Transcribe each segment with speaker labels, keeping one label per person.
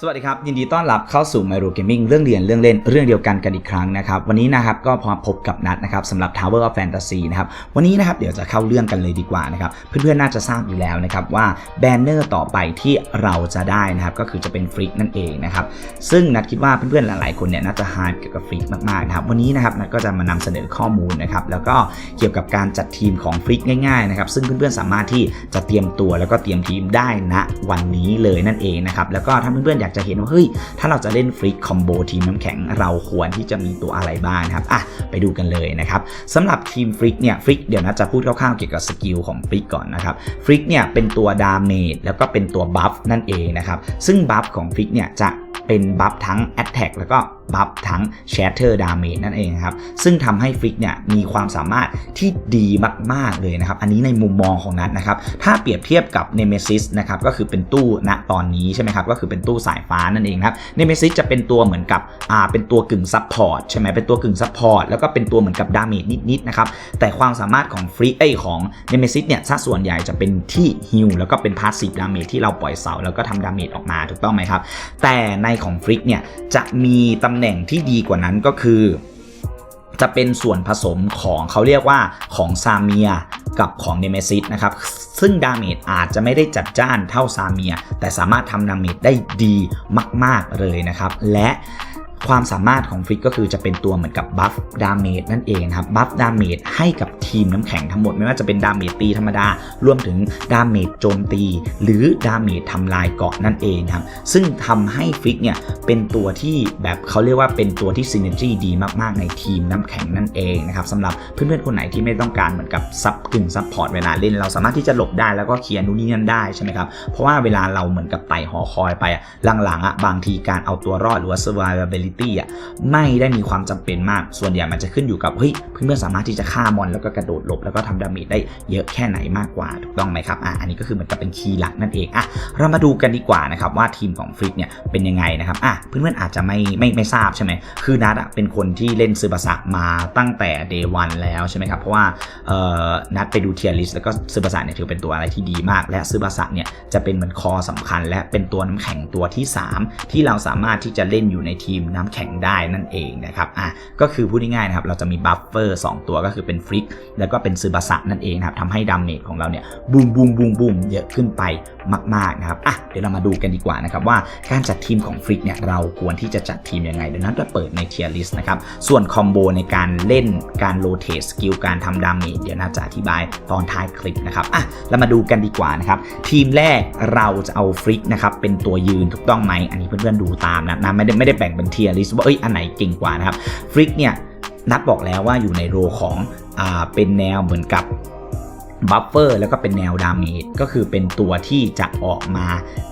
Speaker 1: สวัสดีครับ ยินดีต้อนรับเข้าสู่ m y r o Gaming เรื่องเรียนเรื่องเล่นเรื่องเดียวกันกันอีกครั้งนะครับ วันนี้นะครับก็พอพบกับนัดนะครับสำหรับ Tower of Fantasy นะครับวันนี้นะครับเดี๋ยวจะเข้าเรื่องกันเลยดีกว่านะครับเพื่อนๆน่าจะทราบอยู่แล้วนะครับว่าแบนเนอร์ต่อไปที่เราจะได้นะครับก็คือจะเป็นฟริกนั่นเองนะครับซึ่งนัดคิดว่าเพื่อนๆหลายๆคนเนี่ยน่าจะฮาร์ดเกี่ยวกับฟริกมากๆนะครับวันนี้นะครับนัดก็จะมานำเสนอข้อมูลนะครับแล้วก็เกี่ยวกับการจัดทีมของฟริกง่ายๆนะครับซึ่งเพื่อนๆสามารถที่จะเตรียมตัวแล้วก็เตรียมทีมได้ณวันนี้เลยนั่นเองนะครับแล้วก็ถ้าเพื่อนๆากจะเห็นว่าเฮ้ยถ้าเราจะเล่นฟรีคอมโบทีมน้ำแข็งเราควรที่จะมีตัวอะไรบ้างนะครับอะไปดูกันเลยนะครับสำหรับทีมฟริกเนี่ยฟริกเดี๋ยวนะจะพูดคร่าวๆเกี่ยวกับสกิลของฟริกก่อนนะครับฟริกเนี่ยเป็นตัวดาเมจแล้วก็เป็นตัวบัฟนั่นเองนะครับซึ่งบัฟของฟริกเนี่ยจะเป็นบัฟทั้ง Attack แล้วก็ บัฟทั้ง Shatter Damage นั่นเองครับ ซึ่งทำให้ฟริกเนี่ยมีความสามารถที่ดีมาก ๆ เลยนะครับ อันนี้ในมุมมองของนัทนะครับ ถ้าเปรียบเทียบกับ Nemesis นะครับ ก็คือเป็นตู้ณตอนนี้ใช่ไหมครับ ก็คือเป็นตู้สายฟ้านั่นเองครับ Nemesis จะเป็นตัวเหมือนกับอ่าเป็นตัวกึ่งซับพอร์ตใช่ไหมเป็นตัวกึ่งซับพอร์ตแล้วก็เป็นตัวเหมือนกับดาเมจนิด ๆ นะครับ แต่ความสามารถของฟรีเอของ Nemesis เนี่ยถ้าส่วนใหญ่จะเป็นที่ฮิลแล้วก็เป็นพาสซีฟดาเมจที่เราปล่อยเสาแล้วก็ทำดาเมจออกมาถูกต้องไหมครับแต่ในของฟริกเนี่ยจะมีตำแหน่งที่ดีกว่านั้นก็คือ จะเป็นส่วนผสมของเขาเรียกว่าของซาเมียกับของเนเมซิสนะครับ ซึ่งดาเมจอาจจะไม่ได้จัดจ้านเท่าซาเมีย แต่สามารถทำดาเมจได้ดีมาก ๆ เลยนะครับ และ ความสามารถของฟิกก็คือจะเป็นตัวเหมือนกับบัฟดาเมจนั่นเองครับบัฟดาเมจให้กับทีมน้ำแข็งทั้งหมด ไม่ว่าจะเป็นดาเมจตีธรรมดารวมถึงดาเมจโจมตี หรือดาเมจทำลายเกาะนั่นเองครับซึ่งทำให้ฟิกเนี่ยเป็นตัวที่แบบเขาเรียกว่าเป็นตัวที่ซินเนจีดีมากๆ ในทีมน้ำแข็งนั่นเองนะครับสำหรับเพื่อนๆคนไหนที่ไม่ต้องการเหมือนกับซับกึ่งซับพอร์ตเวลาเล่นเราสามารถที่จะหลบได้แล้วก็เคลียร์นู่นนี่นั่นได้ใช่ไหมครับเพราะว่าเวลาเราเหมือนกับไต่หอคอยไปหลังๆอะบางทีการเอาตัวรอดหรือว่า survivability อะไม่ได้มีความจำเป็นมาก ส่วนใหญ่มันจะขึ้นอยู่กับเฮ้ยเพื่อนๆสามารถที่จะฆ่ามอนแล้วก็กระโดดหลบแล้วก็ทำดาเมจได้เยอะแค่ไหนมากกว่าถูกต้องไหมครับอะอันนี้ก็คือเหมือนกับเป็นคีย์หลักนั่นเองอะเรามาดูกันดีกว่านะครับว่าทีมของฟริกเนี่ยเป็นยังไงนะครับอะเพื่อนๆอาจจะไม่ไม่ไม่ทราบใช่ไหมคือนัดอะเป็นคนที่เล่นซึบาสะมาตั้งแต่ day one แล้วใช่ไหมครับเพราะว่าเอ่อนัดไปดูเทียริสแล้วก็ซึบาสะเนี่ยถือเป็นตัวอะไรที่ดีมาก และซึบาสะเนี่ยจะเป็นเหมือนคอสำคัญ และเป็นตัวน้ำแข็งตัวที่ 3 ที่เราสามารถที่จะเล่นอยู่ในทีมน้ำแข็งได้นั่นเองนะครับอะก็คือพูดง่ายๆนะครับเราจะมีบัฟเฟอร์2ตัวก็คือเป็นฟริกแล้วก็เป็นซึบาสะนั่นเองนะครับทำให้ดาเมจของเราเนี่ยบูมบูมบูมบูมเยอะขึ้นไปมากๆนะครับอะเดี๋ยวเรามาดูกันดีกว่านะครับว่าการจัดทีมของฟริกเนี่ยเราควรที่จะจัดทีมยังไงเดี๋ยวนั้นจะเปิดในเทียร์ลิสต์นะครับส่วนคอมโบในการเล่นการโรเตทสกิลการทำดาเมจเดี๋ยวน่าจะอธิบายตอนท้ายคลิปนะครับอะเรามาดูกันดีกว่านะครับทีมแรกเราจะเอาฟริกนะครับเป็นตัวยืนถูกต้องไหมอันนี้เพื่อนๆดูตามนะนะไม่ได้ไม่ได้แบ่งเป็นเทียร์ลิสว่าเอ้ยอันไหนเก่งกว่านะครับฟริกเนี่ยนัดบอกแล้วว่าอยู่ในโรของอ่าเป็นแนวเหมือนกับ บัฟเฟอร์แล้วก็เป็นแนวดาเมจก็คือเป็นตัวที่จะออกมา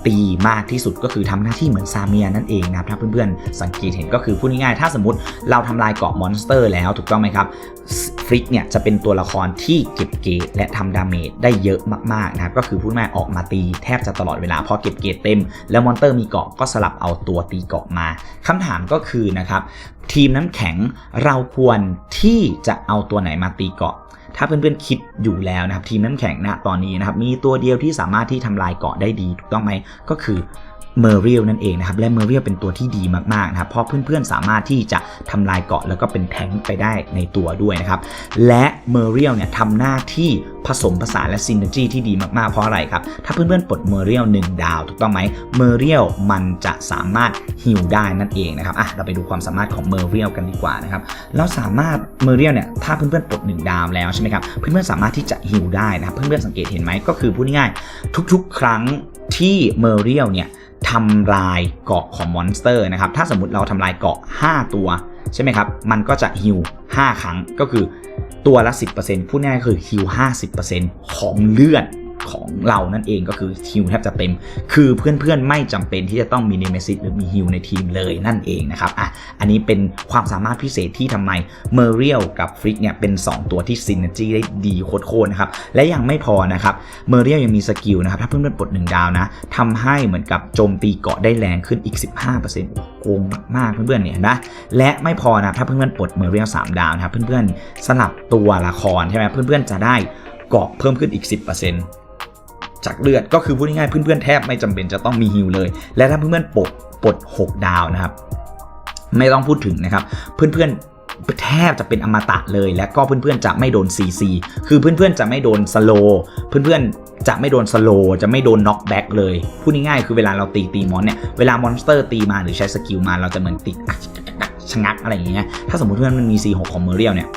Speaker 1: ตีมากที่สุดก็คือทำหน้าที่เหมือนซาเมียนั่นเองนะครับถ้าเพื่อนๆ สังเกตเห็นก็คือพูดง่ายๆ ถ้าสมมติเราทำลายเกาะมอนสเตอร์แล้วถูกต้องไหมครับฟริกเนี่ยจะเป็นตัวละครที่เก็บเกรดและทำดาเมจได้เยอะมากๆนะครับก็คือพูดง่ายๆออกมาตีแทบจะตลอดเวลาพอเก็บเกรดเต็ม แล้วมอนเตอร์มีเกาะก็สลับเอาตัวตีเกาะมาคำถามก็คือนะครับ ทีมน้ำแข็งเราควรที่จะเอาตัวไหนมาตีเกาะ ถ้าเพื่อนๆคิดอยู่แล้วนะครับทีมน้ำแข็งนะตอนนี้นะครับมีตัวเดียวที่สามารถที่ทำลายเกาะได้ดีถูกต้องไหมก็คือ เมอริลนั่นเองนะครับและเมอริลเป็นตัวที่ดีมากๆนะครับเพราะเพื่อนๆสามารถที่จะทำลายเกาะแล้วก็เป็นแทงค์ไปได้ในตัวด้วยนะครับและเมอริลเนี่ยทำหน้าที่ผสมผสานและซินเนจีที่ดีมากๆ เพราะอะไรครับ ถ้าเพื่อนๆปลดเมอริลหนึ่งดาว ถูกต้องไหมเมอริลมันจะสามารถฮิลได้นั่นเองนะครับอะเราไปดูความสามารถของเมอริลกันดีกว่านะครับเราสามารถเมอริเอลเนี่ยถ้าเพื่อนๆปลด1ดาวแล้วใช่ไหมครับเพื่อนๆสามารถที่จะฮิลได้นะครับเพื่อนๆสังเกตเห็นไหมก็คือพูดง่ายๆทุกๆ ครั้งที่เมอริเอลเนี่ย ทำลายเกาะของมอนสเตอร์นะครับ ถ้าสมมติเราทำลายเกาะ 5 ตัวใช่ไหมครับ มันก็จะฮิว5 ครั้งก็คือตัวละ 10%พูดง่ายๆคือฮิว50%ของเลือด ของเรานั่นเองก็คือฮิลแทบจะเต็ม คือเพื่อนๆไม่จำเป็นที่จะต้องมีเนเมซิสหรือมีฮิลในทีมเลยนั่นเองนะครับอะอันนี้เป็นความสามารถพิเศษที่ทำไมเมอริเอลกับฟริกเนี่ยเป็น 2 ตัวที่ซินเนจีได้ดีโคตรๆนะครับและยังไม่พอนะครับเมอริเอลยังมีสกิลนะครับถ้าเพื่อนๆปลด1ดาวนะทำให้เหมือนกับโจมตีเกาะได้แรงขึ้นอีก 15%โกงมากๆเพื่อนๆเนี่ยเห็นไหมและไม่พอนะถ้าเพื่อนๆปลดเมอริเอล3ดาวนะครับเพื่อนๆสลับตัวละครใช่ไหมเพื่อนๆจะได้เกาะเพิ่มขึ้นอีก 10% จากเลือดก็คือพูดง่ายๆเพื่อนๆแทบไม่จำเป็นจะต้องมีฮิลเลย และถ้าเพื่อนๆปลดปลด6 ดาวนะครับ ไม่ต้องพูดถึงนะครับ เพื่อนๆแทบจะเป็นอมตะเลย และก็เพื่อนๆจะไม่โดน CC คือเพื่อนๆจะไม่โดนสโลเพื่อนๆจะไม่โดนสโลจะไม่โดนน็อกแบ็กเลย พูดง่ายๆคือเวลาเราตีตีมอนเนี่ย เวลามอนสเตอร์ตีมาหรือใช้สกิลมาเราจะเหมือนติดชะงักอะไรอย่างเงี้ย ถ้าสมมติเพื่อนมันมี C6 ของเมอร์เรียลเนี่ย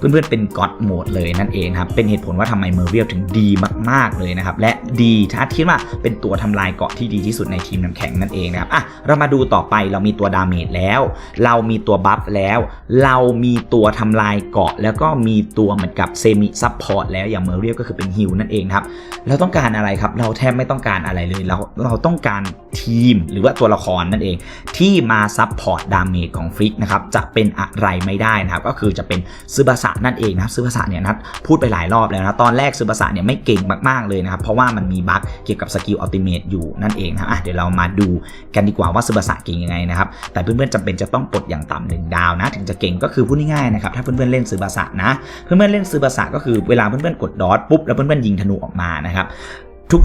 Speaker 1: เพื่อนๆเป็นก็อดโหมดเลยนั่นเองครับเป็นเหตุผลว่าทำไมเมอร์เรียลถึงดีมาก ๆเลยนะครับและดีถ้าคิดว่าเป็นตัวทำลายเกาะที่ดีที่สุดในทีมน้ำแข็งนั่นเองนะครับอะเรามาดูต่อไปเรามีตัวดาเมจแล้ว เรามีตัวบัฟแล้ว เรามีตัวทำลายเกาะ แล้วก็มีตัวเหมือนกับเซมิซับพอร์ตแล้วอย่างเมอร์เรียลก็คือเป็นฮิลนั่นเองครับเราต้องการอะไรครับเราแทบไม่ต้องการอะไรเลยเราเราต้องการทีมหรือว่าตัวละครนั่นเองที่มาซับพอร์ตดาเมจของฟลิกนะครับจะเป็นอะไรไม่ได้นะครับก็คือจะเป็นซึบาสะนั่นเองนะครับซึบาสะเนี่ยนัดพูดไปหลายรอบแล้วนะตอนแรกซึบาสะเนี่ยไม่เก่งมากๆเลยนะครับเพราะว่ามันมีบั๊กเกี่ยวกับสกิลอัลติเมทอยู่นั่นเองนะครับอะเดี๋ยวเรามาดูกันดีกว่าว่าซึบาสะเก่งยังไงนะครับแต่เพื่อนๆจำเป็นจะต้องปลดอย่างต่ำหนึ่งดาวนะถึงจะเก่งก็คือพูดง่ายๆนะครับถ้าเพื่อนๆเล่นซึบาสะนะเพื่อนๆเล่นซึบาสะก็คือเวลาเพื่อนๆกดดอทปุ๊บแล้วเพื่อนๆยิงธนูออกมานะครับ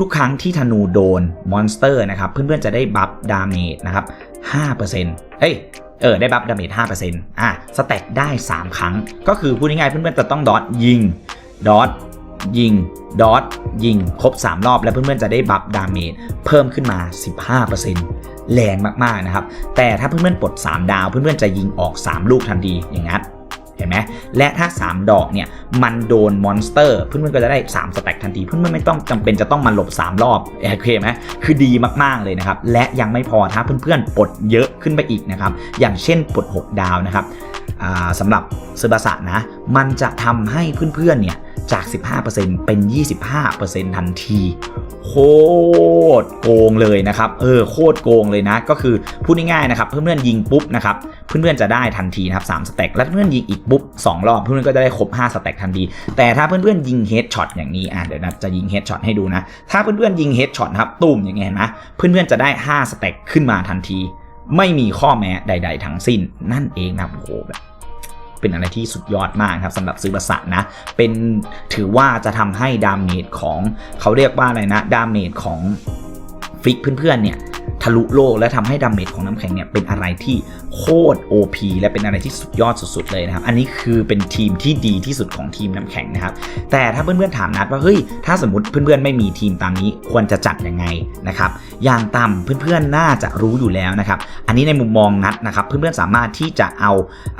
Speaker 1: ทุกๆ ครั้งที่ธนูโดนมอนสเตอร์นะครับเพื่อนๆจะได้บัฟดาเมจนะครับ5%เอ้ย เออได้บัฟดาเมจ5%อะสแต็กได้ 3 ครั้ง ก็คือพูดง่ายๆเพื่อนๆจะต้องดอทยิงดอทยิงดอทยิง ครบ 3 รอบ แล้วเพื่อนๆจะได้บัฟดาเมจเพิ่มขึ้นมา 15%แรงมากๆนะครับ แต่ถ้าเพื่อนๆปลด 3 ดาวเพื่อนๆจะยิงออก 3 ลูกทันทีอย่างนั้น เห็นไหมและถ้า 3 ดอกเนี่ยมันโดนมอนสเตอร์เพื่อนๆก็จะได้ 3 สแต็กทันที เพื่อนๆไม่ต้องจำเป็นจะต้องมาหลบ 3 รอบโอเคไหมคือดีมากๆเลยนะครับ และยังไม่พอถ้าเพื่อนๆปลดเยอะขึ้นไปอีกนะครับ อย่างเช่นปลด 6 ดาวนะครับ สำหรับซึบาสะนะ มันจะทำให้เพื่อนๆเนี่ยจาก 15%เป็น 25%ทันที โคตรโกงเลยนะครับ เออ โคตรโกงเลยนะ ก็คือพูดง่ายๆนะครับ เพื่อนๆยิงปุ๊บนะครับ เพื่อนๆจะได้ทันทีนะครับ3สแต็ก และเพื่อนๆยิงอีกปุ๊บ2รอบ เพื่อนๆก็จะได้ครบ5สแต็กทันที แต่ถ้าเพื่อนๆยิงเฮดช็อตอย่างนี้ อะ เดี๋ยวนะจะยิงเฮดช็อตให้ดูนะ ถ้าเพื่อนๆยิงเฮดช็อตนะครับ ตุ่มอย่างเงี้ยนไหมเพื่อนๆจะได้ 5สแต็กขึ้นมาทันที ไม่มีข้อแม้ใด ๆ ทั้งสิ้น นั่นเองนะโอ้โหแบบ เป็นอะไรที่สุดยอดมากครับสำหรับซื้อบัสะนะ เป็นถือว่าจะทำให้ดาเมจของเขาเรียกว่าอะไรนะ ดาเมจของฟิกเพื่อนๆเนี่ย ทะลุโลกและทำให้ดาเมจของน้ำแข็งเนี่ยเป็นอะไรที่โคตร OP และเป็นอะไรที่สุดยอดสุดๆเลยนะครับ อันนี้คือเป็นทีมที่ดีที่สุดของทีมน้ำแข็งนะครับ แต่ถ้าเพื่อนๆถามนัดว่าเฮ้ยถ้าสมมติเพื่อนๆไม่มีทีมตามนี้ควรจะจัดยังไงนะครับ อย่างต่ำเพื่อนๆน่าจะรู้อยู่แล้วนะครับ อันนี้ในมุมมองนัดนะครับ เพื่อนๆสามารถที่จะเอา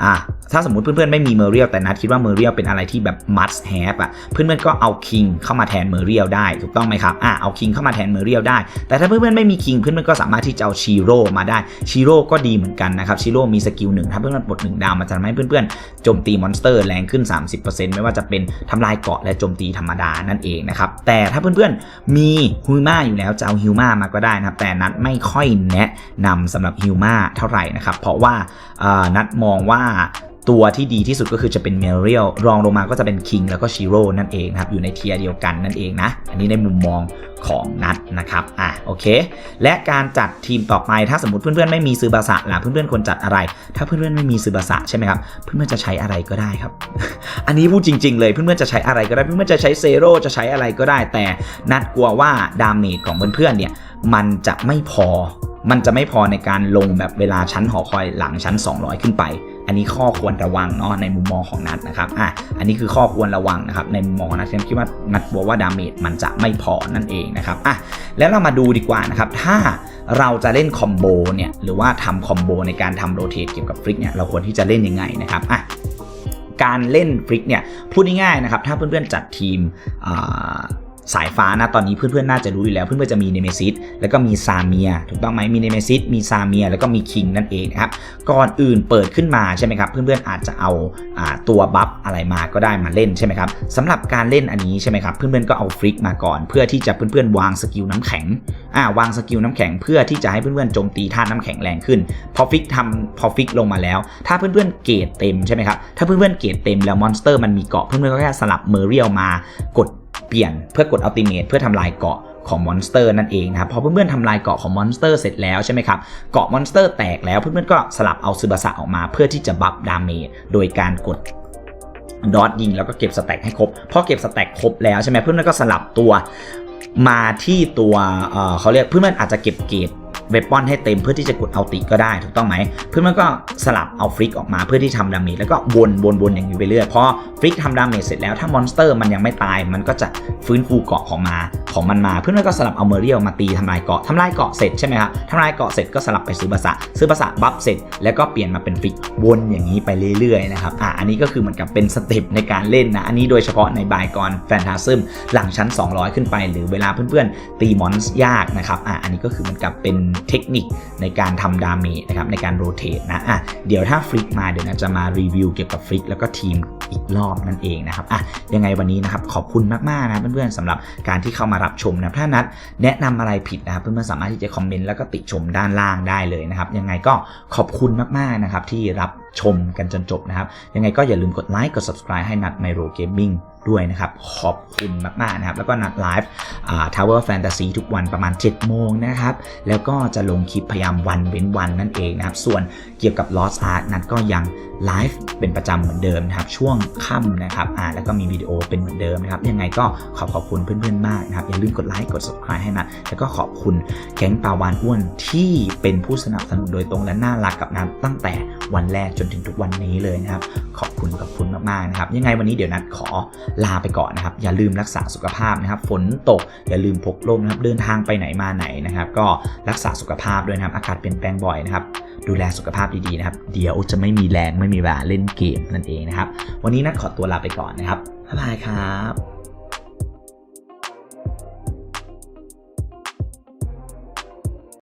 Speaker 1: อ่าถ้าสมมติเพื่อนๆไม่มีเมอร์เรียลแต่นัดคิดว่าเมอร์เรียลเป็นอะไรที่แบบ must have อะเพื่อนๆก็เอาคิงเข้ามาแทนเมอร์เรียลได้ถูกต้องไหมครับอ่าเอาคิงเข้ามาแทนเมอร์เรียลได้ แต่ถ้าเพื่อนๆไม่มีคิงเพื่อนๆก็สามารถที่จะเอาชีโร่มาได้ชีโร่ก็ดีเหมือนกันนะครับชีโร่มีสกิลหนึ่งถ้าเพื่อนๆปลดหนึ่งดาวมันจะทำให้เพื่อนๆโจมตีมอนสเตอร์แรงขึ้น 30%ไม่ว่าจะเป็นทำลายเกาะและโจมตีธรรมดานั่นเองนะครับแต่ถ้าเพื่อนๆมีฮิวมาอยู่แล้วจะเอาฮิวมามาก็ได้นะครับแต่นัดไม่ค่อยแนะนำสำหรับฮิวมาเท่าไหร่นะครับเพราะว่านัดมองว่าตัวที่ดีที่สุดก็คือจะเป็นเมเรียลรองลงมาก็จะเป็นคิงแล้วก็ชิโร่นั่นเองครับอยู่ในเทียร์เดียวกันนั่นเองนะ อันนี้ในมุมมอง ของนัดนะครับอะโอเค และการจัดทีมต่อไปถ้าสมมติเพื่อนๆไม่มีซื้อบาสะล่ะเพื่อนๆควรจัดอะไร ถ้าเพื่อนๆไม่มีซื้อบาสะใช่ไหมครับเพื่อนๆจะใช้อะไรก็ได้ครับ อันนี้พูดจริง ๆ เลยเพื่อนๆจะใช้อะไรก็ได้เพื่อนๆจะใช้เซโร่จะใช้อะไรก็ได้ แต่นัดกลัวว่าดาเมจของเพื่อนๆเนี่ยมันจะไม่พอ มันจะไม่พอในการลงแบบเวลาชั้นหอคอยหลังชั้น 200 ขึ้นไป อันนี้ข้อควรระวังเนาะในมุมมองของนัดนะครับอะอันนี้คือข้อควรระวังนะครับในมุมมองนัดฉันคิดว่านัดบอกว่าดาเมจมันจะไม่พอนั่นเองนะครับอะแล้วเรามาดูดีกว่านะครับถ้าเราจะเล่นคอมโบเนี่ยหรือว่าทำคอมโบในการทำโรเตทเกี่ยวกับฟลิกเนี่ยเราควรที่จะเล่นยังไงนะครับอะการเล่นฟลิกเนี่ยพูดง่ายๆนะครับถ้าเพื่อนๆจัดทีมอ่า ฟ้านะตอนนี้เพื่อนๆน่าจะรู้อยู่แล้วเพื่อนๆจะมีเนเมซิสแล้วก็มีซาเมียถูกต้องไหมมีเนเมซิสมีซาเมียแล้วก็มีคิงนั่นเองนะครับก่อนอื่นเปิดขึ้นมาใช่ไหมครับเพื่อนๆอาจจะเอาอตัวบัฟอะไรมาก็ได้มาเล่นใช่ไหมครับสำหรับการเล่นอันนี้ใช่ไหมครับเพื่อนๆก็เอาฟลิกมาก่อน เพื่อที่จะเพื่อนๆวางสกิลน้ำแข็งอ่าวางสกิลน้ำแข็งเพื่อที่จะให้เพื่อนๆโจมตีธาตุน้ำแข็งแรงขึ้นพอฟิกทำพอฟิกลงมาแล้ว ถ้าเพื่อนๆเกรดเต็มใช่ไหมครับถ้าเพื่อนๆเกรดเต็มแล้วมอนสเตอร์มันมีเกาะเพื่อนๆก็แค่สลับเมอร์เรียลมากด เปลี่ยนเพื่อกดอัลติเมทเพื่อทำลายเกาะของมอนสเตอร์นั่นเองนะครับพอเพื่อนๆทำลายเกาะของมอนสเตอร์เสร็จแล้วใช่ไหมครับเกาะมอนสเตอร์แตกแล้วเพื่อนๆก็สลับเอาซูบาสะออกมาเพื่อที่จะบัฟดาเมจโดยการกดดอทยิงแล้วก็เก็บสแต็กให้ครบพอเก็บสแต็กครบแล้วใช่ไหมเพื่อนๆก็สลับตัวมาที่ตัวเเขาเรียกเพื่อนๆอาจจะเก็บเกรด เวปอนให้เต็มเพื่อที่จะกดเอาติก็ได้ถูกต้องไหม เพื่อนๆก็สลับเอาฟลิกออกมาเพื่อที่ทำดาเมจแล้วก็วนวนวนอย่างนี้ไปเรื่อยพอฟลิกทำดาเมจเสร็จแล้วถ้ามอนสเตอร์มันยังไม่ตาย มันก็จะฟื้นฟูเกาะของมาของมันมา เพื่อนๆก็สลับเอาเมอริเอลมาตีทำลายเกาะทำลายเกาะเสร็จใช่ไหมครับทำลายเกาะเสร็จก็สลับไปซื้อภาษาซื้อภาษาบัฟเสร็จแล้วก็เปลี่ยนมาเป็นฟลิกวนอย่างนี้ไปเรื่อยๆนะครับอะอันนี้ก็คือเหมือนกับเป็นสเต็ปในการเล่นนะอันนี้โดยเฉพาะในบายกรแฟนตาซึมหลังชั้น 200 ขึ้นไป หรือเวลาเพื่อนๆตีมอนส์ยากนะครับอะอันนี้ก็คือเหมือนกับเป็นเทคนิคในการทำดาเมจนะครับในการโรเตทนะอะเดี๋ยวถ้าฟลิกมาเดี๋ยวนะจะมารีวิวเกี่ยวกับฟลิกแล้วก็ทีมอีกรอบนั่นเองนะครับอะยังไงวันนี้นะครับขอบคุณมากๆนะเพื่อนๆสำหรับการที่เข้ามารับชมนะถ้านัดแนะนำอะไรผิดนะครับเพื่อนๆสามารถที่จะคอมเมนต์แล้วก็ติชมด้านล่างได้เลยนะครับยังไงก็ขอบคุณมากๆนะครับที่รับชมกันจนจบนะครับยังไงก็อย่าลืมกดไลค์กด subscribe ให้นัดไมโ o เกมมิ่งด้วยนะครับ ขอบคุณมาก ๆ นะครับ แล้วก็นัดไลฟ์ Tower Fantasy ทุกวันประมาณ 7 โมงนะครับ แล้วก็จะลงคลิปพยายามวันเว้นวันนั่นเองนะครับ ส่วนเกี่ยวกับ Lost Ark นัดก็ยังไลฟ์เป็นประจำเหมือนเดิมนะครับ ช่วงค่ำนะครับอ่าแล้วก็มีวิดีโอเป็นเหมือนเดิมนะครับ ยังไงก็ขอบขอบคุณเพื่อนๆมากนะครับ อย่าลืมกดไลค์กด subscribe ให้นัดแล้วก็ขอบคุณแก๊งปาวานอ้วนที่เป็นผู้สนับสนุนโดยตรงและน่ารักกับนัดตั้งแต่วันแรกจนถึงทุกวันนี้เลยนะครับ ขอบคุณขอบคุณมากๆนะครับ ยังไงวันนี้เดี๋ยวนัดขอลาไปก่อนนะครับ อย่าลืมรักษาสุขภาพนะครับ ฝนตกอย่าลืมพกร่มนะครับ เดินทางไปไหนมาไหนนะครับ ก็รักษาสุขภาพด้วยนะครับ อากาศเปลี่ยนแปลงบ่อยนะครับ ดูแลสุขภาพดีๆนะครับ เดี๋ยวจะไม่มีแรงไม่มีเวลาเล่นเกมนั่นเองนะครับ วันนี้นัดขอตัวลาไปก่อนนะครับบ๊ายบายครับ